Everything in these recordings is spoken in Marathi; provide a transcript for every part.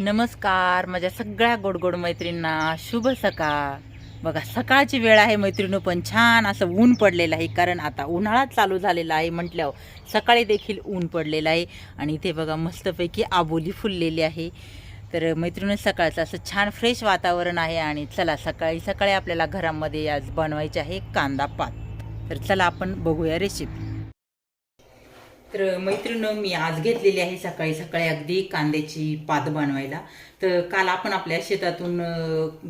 नमस्कार माझ्या सगळ्या गोडगोड मैत्रींना शुभ सकाळ. बघा सकाळची वेळ आहे मैत्रिणी पण छान असं ऊन पडलेलं आहे कारण आता उन्हाळा चालू झालेला आहे म्हटल्यावर सकाळी देखील ऊन पडलेलं आहे. आणि इथे बघा मस्तपैकी आबोली फुललेली आहे. तर मैत्रिणी सकाळचं असं छान फ्रेश वातावरण आहे आणि चला सकाळी सकाळी आपल्याला घरामध्ये आज बनवायचे आहे कांदा पात. तर चला आपण बघूया रेसिपी तर मैत्रिणी मी आज घेतलेली आहे सकाळी सकाळी अगदी कांद्याची पात बनवायला. तर काल आपण आपल्या शेतातून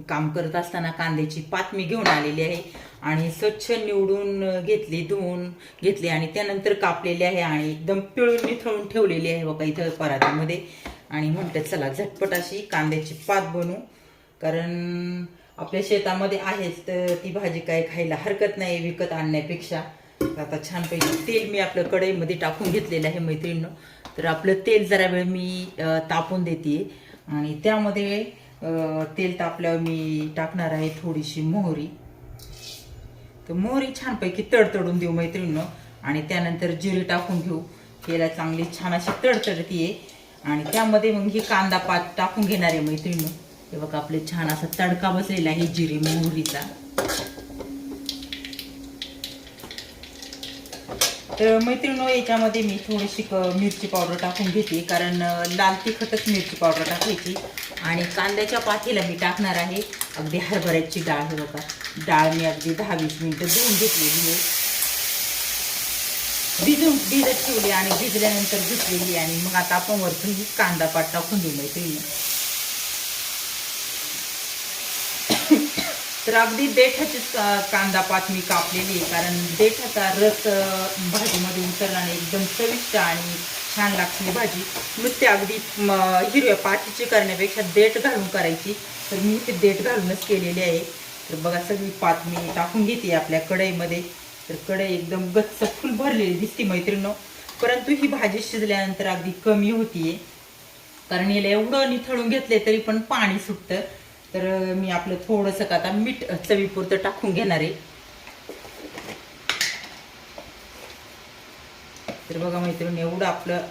काम करत असताना कांद्याची पात मी घेऊन आलेली आहे आणि स्वच्छ निवडून घेतली धुवून घेतली आणि त्यानंतर कापलेली आहे आणि एकदम पिळून निथळून ठेवलेली आहे बघा इथं परातीमध्ये. आणि म्हणतात चला झटपट अशी कांद्याची पात बनवू. कारण आपल्या शेतामध्ये आहेच तर ती भाजी काय खायला हरकत नाही विकत आणण्यापेक्षा. आता छानपैकी तेल मी आपलं कढईमध्ये टाकून घेतलेलं आहे मैत्रिणीनं. तर आपलं तेल जरा वेळ मी तापून देते. आणि त्यामध्ये तेल तापल्यावर मी टाकणार आहे थोडीशी मोहरी. तर मोहरी छानपैकी तडतडून देऊ मैत्रिणीनं. आणि त्यानंतर जिरे टाकून घेऊ. तेला चांगली छान अशी तडतडतीये. आणि त्यामध्ये मग ही कांदा पात टाकून घेणार आहे मैत्रिणीनं. हे बघा आपले छान असा तडका बसलेला आहे जिरे मोहरीचा. तर मैत्रिणी याच्यामध्ये मी थोडीशी क- मिरची पावडर टाकून घेते कारण लाल तिखटच मिरची पावडर टाकायची. आणि कांद्याच्या पाठीला मी टाकणार आहे. अगदी हरभऱ्याची डाळ हे बघा. डाळ मी अगदी दहा वीस मिनटं धुवून घेतलेली आहे. भिजून भिजत ठेवली आणि भिजल्यानंतर धुतलेली आणि मग आता आपण वरतून कांदा पात टाकून देऊ मैत्रिणी तर अगदी देठाचीच कांदा पात मी कापलेली आहे. कारण देठाचा रस भाजीमध्ये उतरल्याने आणि एकदम चविष्ट आणि छान लागते भाजी. नुसते अगदी हिरव्या पातीची करण्यापेक्षा देठ घालून करायची. तर मी ते देठ घालूनच केलेली आहे. तर बघा सगळी पात मी टाकून घेते आपल्या कढईमध्ये. तर कढई एकदम गच्च फुल भरलेली दिसते मैत्रिणी परंतु ही भाजी शिजल्यानंतर अगदी कमी होतीये. कारण याला एवढं निथळून घेतले तरी पण पाणी सुटतं. तर मी आपलं थोडंसं का आता मीठ चवीपुरतं टाकून घेणार आहे. तर बघा मैत्रिणी एवढं आपलं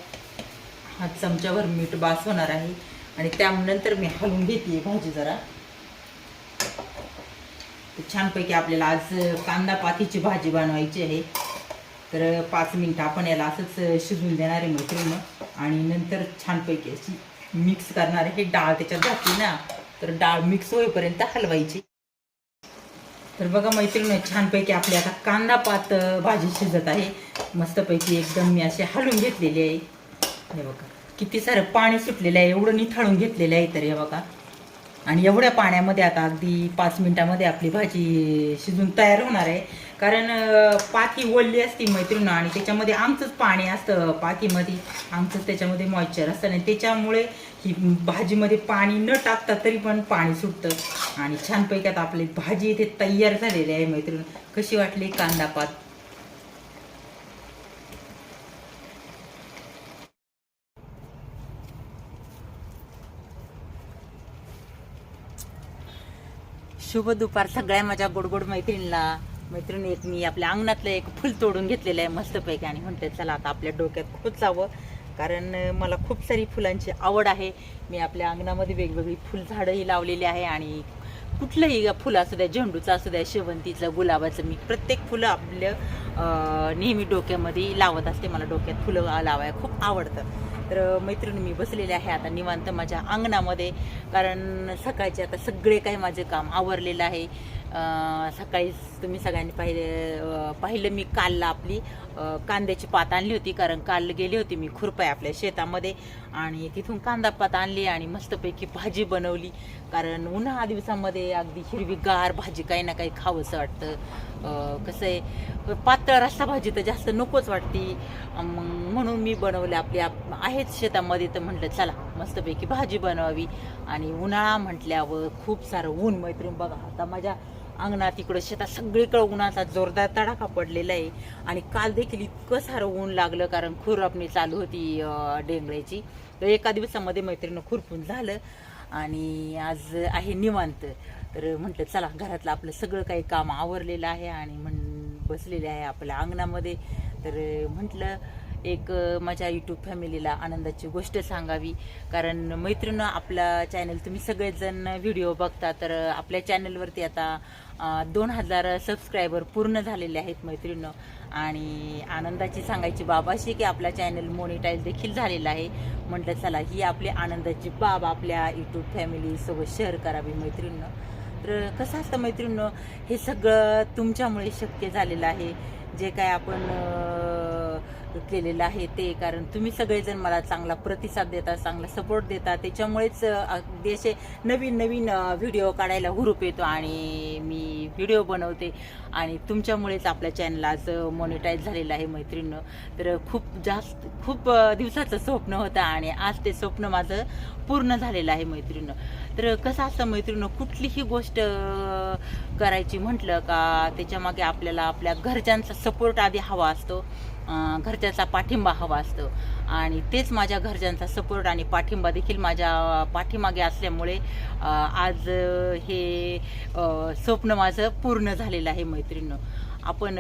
हा चमच्यावर मीठ बास होणार आहे. आणि त्यानंतर मी हलवून घेते भाजी जरा. छानपैकी आपल्याला आज कांदा पातीची भाजी बनवायची आहे. तर पाच मिनटं आपण याला असंच शिजून देणार आहे मैत्रिणी. आणि नंतर छानपैकी अशी मिक्स करणार आहे. हे डाळ त्याच्यात घातली ना. तर डाळ मिक्स होईपर्यंत हलवायची. तर बघा मैत्रिणी छानपैकी आपली आता कांदा पात भाजी शिजत आहे. मस्तपैकी एकदम मी अशी हलून घेतलेली आहे. हे बघा किती सारं पाणी सुटलेलं आहे. एवढं निथळून घेतलेलं आहे तर हे बघा. आणि एवढ्या पाण्यामध्ये आता अगदी पाच मिनिटामध्ये आपली भाजी शिजून तयार होणार आहे. कारण पाती ओलली असती मैत्रीण आणि त्याच्यामध्ये आमचंच पाणी असतं पातीमध्ये. आमचंच त्याच्यामध्ये मॉइश्चर असतं आणि त्याच्यामुळे ही भाजीमध्ये पाणी न टाकता तरी पण पाणी सुटतं. आणि छानपैकी आता आपली भाजी इथे तयार झालेली आहे मैत्रीण. कशी वाटली कांदा पात? शुभ दुपार सगळ्या माझ्या गोडगोड मैत्रिणीला मैत्रिणी एक मी आपल्या अंगणातलं एक फुल तोडून घेतलेलं आहे मस्तपैकी. आणि म्हणते चला आता आपल्या डोक्यात खोचावं कारण मला खूप सारी फुलांची आवड आहे. मी आपल्या अंगणामध्ये वेगवेगळी फुलझाडंही लावलेली आहे आणि कुठलंही फुलं असू द्या झेंडूचं असू द्या शेवंतीचं गुलाबाचं मी प्रत्येक फुलं आपलं नेहमी डोक्यामध्ये लावत असते. मला डोक्यात फुलं लावायला खूप आवडतं. तर मैत्रिणी मी बसलेले आहे आता निवांत माझ्या अंगणामध्ये. कारण सकाळचे आता सगळे काही माझे काम आवरलेलं आहे. सकाळी तुम्ही सगळ्यांनी पाहिले पाहिलं मी कालला आपली कांद्याची पात आणली होती कारण काल गेली होती मी खुरपाय आपल्या शेतामध्ये. आणि तिथून कांदा पात आणली आणि मस्तपैकी भाजी बनवली. कारण उन्हाळा दिवसामध्ये अगदी हिरवीगार भाजी काही ना काही खावंसं वाटतं. कसं आहे पातळ रस्सा भाजी तर जास्त नकोच वाटते. मग म्हणून मी बनवले आपली आप- आहेच शेतामध्ये तर म्हटलं चला मस्तपैकी भाजी बनवावी. आणि उन्हाळा म्हटल्यावर खूप सारं ऊन मैत्रीण बघा आता माझ्या अंगणात इकडं शेतात सगळीकडे उन्हाचा जोरदार तडाखा पडलेला आहे. आणि काल देखील इतकं सारं ऊन लागलं कारण खुरपणी चालू होती डेंगळ्याची तर एका दिवसामध्ये मैत्रिणीनं खुरपून झालं आणि आज आहे निवांत. तर म्हटलं चला घरातलं आपलं सगळं काही काम आवरलेलं आहे आणि म्हण बसलेले आहे आपल्या अंगणामध्ये. तर म्हटलं एक माझ्या यूट्यूब फॅमिलीला आनंदाची गोष्ट सांगावी. कारण मैत्रिणं आपला चॅनल तुम्ही सगळेजण व्हिडिओ बघता तर आपल्या चॅनलवरती आता दोन हजार सबस्क्रायबर पूर्ण झालेले आहेत मैत्रिणं. आणि आनंदाची सांगायची बाब अशी की आपला चॅनल मोनिटाईज देखील झालेला आहे. म्हटलं चला ही आपली आनंदाची बाब आपल्या यूट्यूब फॅमिलीसोबत शेअर करावी मैत्रिणीनं तर कसं असतं मैत्रिणीनं हे सगळं तुमच्यामुळे शक्य झालेलं आहे. जे काय आपण केलेलं आहे ते कारण तुम्ही सगळेजण मला चांगला प्रतिसाद देता चांगला सपोर्ट देता. त्याच्यामुळेच देशे नवीन नवीन व्हिडिओ काढायला हुरूप येतो आणि मी व्हिडिओ बनवते. आणि तुमच्यामुळेच आपल्या चॅनल आज मॉनिटाईज झालेलं आहे मैत्रिणीनं. तर खूप जास्त खूप दिवसाचं स्वप्न होतं आणि आज ते स्वप्न माझं पूर्ण झालेलं आहे मैत्रिणीनं. तर कसं असतं मैत्रिणीनं कुठलीही गोष्ट करायची म्हटलं का त्याच्यामागे आपल्याला आपल्या घरच्यांचा सपोर्ट आधी हवा असतो. घरच्याचा पाठिंबा हवा असतो. आणि तेच माझ्या घरच्यांचा सपोर्ट आणि पाठिंबा देखील माझ्या पाठीमागे असल्यामुळे आज हे स्वप्न माझं पूर्ण झालेलं आहे मैत्रिणीनं. आपण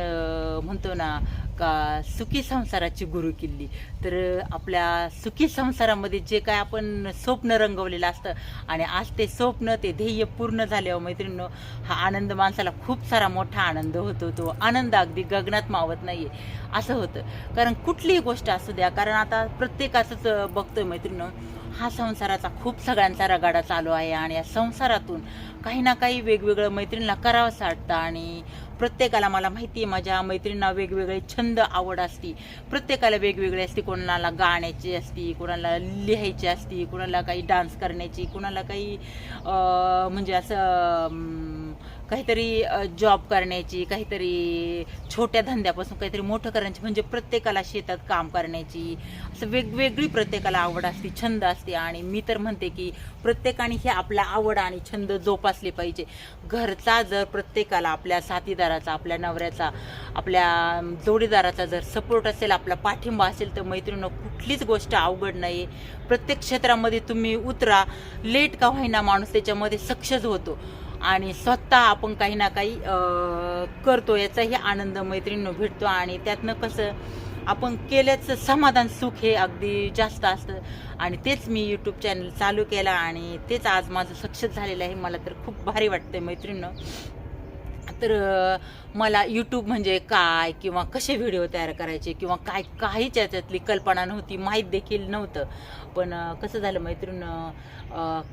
म्हणतो ना का सुखी संसाराची गुरु किल्ली तर आपल्या सुखी संसारामध्ये जे काय आपण स्वप्न रंगवलेलं असतं आणि आज ते स्वप्न ते ध्येय पूर्ण झाल्यावर मैत्रिणीनं हा आनंद माणसाला खूप सारा मोठा आनंद होतो. तो आनंद अगदी गगनात मावत नाहीये. असं होतं. कारण कुठलीही गोष्ट असू द्या कारण आता प्रत्येकाचंच बघतोय मैत्रिणीनं हा संसाराचा खूप सगळ्यांचा रगाडा चालू आहे आणि या संसारातून काही ना काही वेगवेगळं मैत्रिणीला करावंसं वाटतं आणि प्रत्येकाला मला माहिती आहे माझ्या मैत्रिणींना वेगवेगळे छंद आवड असती. प्रत्येकाला वेगवेगळे असते. कोणाला गाण्याची असती कोणाला लिहायची असती कोणाला काही डान्स करण्याची कोणाला काही म्हणजे असं काहीतरी जॉब करण्याची काहीतरी छोट्या धंद्यापासून काहीतरी मोठं करण्याची म्हणजे प्रत्येकाला शेतात काम करण्याची असं वेगवेगळी प्रत्येकाला आवड असते छंद असते. आणि मी तर म्हणते की प्रत्येकाने हे आपला आवड आणि छंद जोपासले पाहिजे. घरचा जर प्रत्येकाला आपल्या साथीदाराचा आपल्या नवऱ्याचा आपल्या जोडीदाराचा जर सपोर्ट असेल आपला पाठिंबा असेल तर मैत्रिणीनं कुठलीच गोष्ट अवघड नाही प्रत्येक क्षेत्रामध्ये तुम्ही उतरा. लेट का होईना माणूस त्याच्यामध्ये सक्सेस होतो. आणि स्वतः आपण काही ना काही करतो याचाही आनंद मैत्रिणीनं भेटतो. आणि त्यातनं कसं आपण केल्याचं समाधान सुख हे अगदी जास्त असतं. आणि तेच मी यूट्यूब चॅनल चालू केला आणि तेच आज माझं सक्सेस झालेलं आहे. मला तर खूप भारी वाटतं मैत्रिणीनं. तर मला यूट्यूब म्हणजे काय किंवा कसे व्हिडिओ तयार करायचे किंवा काय काहीच याच्यातली कल्पना नव्हती माहीत देखील नव्हतं. पण कसं झालं मैत्रीण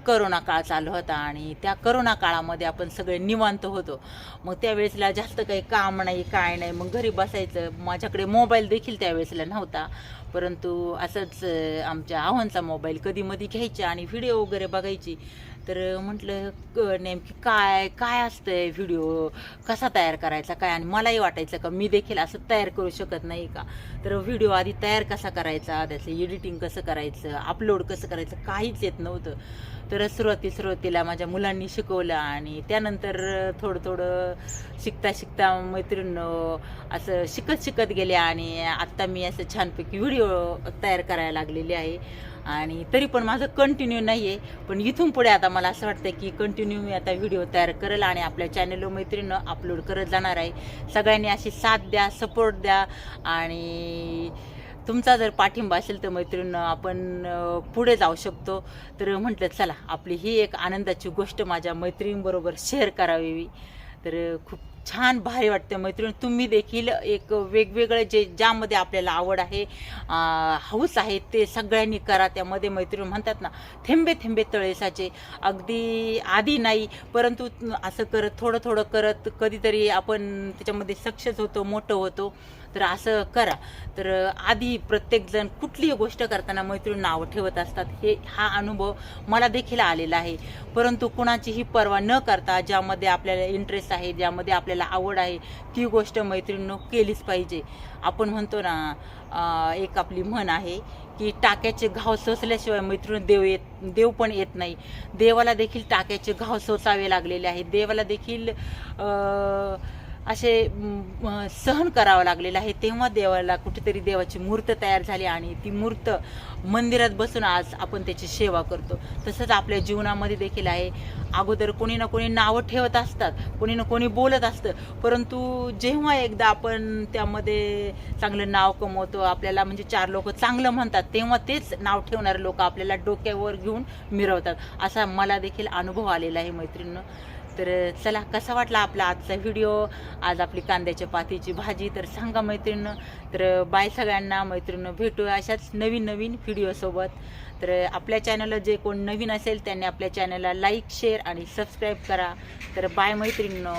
करोना काळ चालू होता आणि त्या करोना काळामध्ये आपण सगळे निवांत होतो. मग त्यावेळेसला जास्त काही काम नाही काय नाही. मग घरी बसायचं. माझ्याकडे मोबाईल देखील त्यावेळेसला नव्हता. परंतु असंच आमच्या आव्हानचा मोबाईल कधी मधी घ्यायचा आणि व्हिडिओ वगैरे बघायची. तर म्हटलं क- नेमकी काय काय असतंय व्हिडिओ? कसा तयार करायचा काय? आणि मलाही वाटायचं का मी देखील असं तयार करू शकत नाही का? तर व्हिडिओ आधी तयार कसा करायचा? त्याचं एडिटिंग कसं करायचं? अपलोड कसं करायचं? काहीच येत नव्हतं. तर सुरुवाती सुरुवातीला माझ्या मुलांनी शिकवलं आणि त्यानंतर थोडं थोडं शिकता शिकता मैत्रीण असं शिकत शिकत गेले आणि आत्ता मी असं छानपैकी व्हिडिओ तयार करायला लागलेली आहे. आणि तरी पण माझं कंटिन्यू नाही आहे पण इथून पुढे आता मला असं वाटतं की कंटिन्यू मी आता व्हिडिओ तयार करेल आणि आपल्या चॅनलवर मैत्रीणं अपलोड करत जाणार आहे. सगळ्यांनी अशी साथ द्या सपोर्ट द्या आणि तुमचा जर पाठिंबा असेल तर मैत्रीण आपण पुढे जाऊ शकतो. तर म्हटलं चला आपली ही एक आनंदाची गोष्ट माझ्या मैत्रिणींबरोबर शेअर करावी. तर खूप छान भारी वाटतं मैत्रीण तुम्ही देखील एक वेगवेगळं जे ज्यामध्ये आपल्याला आवड आहे हौस आहे ते सगळ्यांनी करा. त्यामध्ये मैत्रीण म्हणतात ना थेंबे थेंबे तळेसाचे. अगदी आधी नाही परंतु असं करत थोडं थोडं करत कधीतरी आपण त्याच्यामध्ये सक्सेस होतो मोठं होतो. तर असं करा. तर आधी प्रत्येकजण कुठलीही गोष्ट करताना मैत्रीण नावं ठेवत असतात. हे हा अनुभव मला देखील आलेला आहे. परंतु कुणाचीही पर्वा न करता ज्यामध्ये आपल्याला इंटरेस्ट आहे ज्यामध्ये आपल्याला आवड आहे ती गोष्ट मैत्रिणीनं केलीच पाहिजे. आपण म्हणतो ना एक आपली म्हण आहे की टाक्याचे घाव सोसल्याशिवाय मैत्रीण देव येत देव पण येत नाही. देवाला देखील टाक्याचे घाव सोसावे लागलेले आहेत. देवाला देखील असे सहन करावं लागलेलं आहे. तेव्हा देवाला कुठेतरी देवाची मूर्त तयार झाली आणि ती मूर्त मंदिरात बसून आज आपण त्याची सेवा करतो. तसंच आपल्या जीवनामध्ये देखील आहे. अगोदर कोणी ना कोणी नावं ठेवत असतात कोणी ना कोणी बोलत असतं. परंतु जेव्हा एकदा आपण त्यामध्ये चांगलं नाव कमवतो आपल्याला म्हणजे चार लोक चांगलं म्हणतात तेव्हा तेच नाव ठेवणारे लोक आपल्याला डोक्यावर घेऊन मिरवतात. असा मला देखील अनुभव आलेला आहे मैत्रिणीनं. तर चला कसा वाटला आपला आजचा व्हिडिओ? आज आपली कांद्याच्या पातीची भाजी तर सांगा मैत्रिणीनं तर बाय सगळ्यांना मैत्रिणीनं भेटू अशाच नवीन नवीन व्हिडिओसोबत तर आपल्या चॅनलला जे कोण नवीन असेल त्यांनी आपल्या चॅनलला लाईक शेअर आणि सबस्क्राईब करा. तर बाय मैत्रिणीनं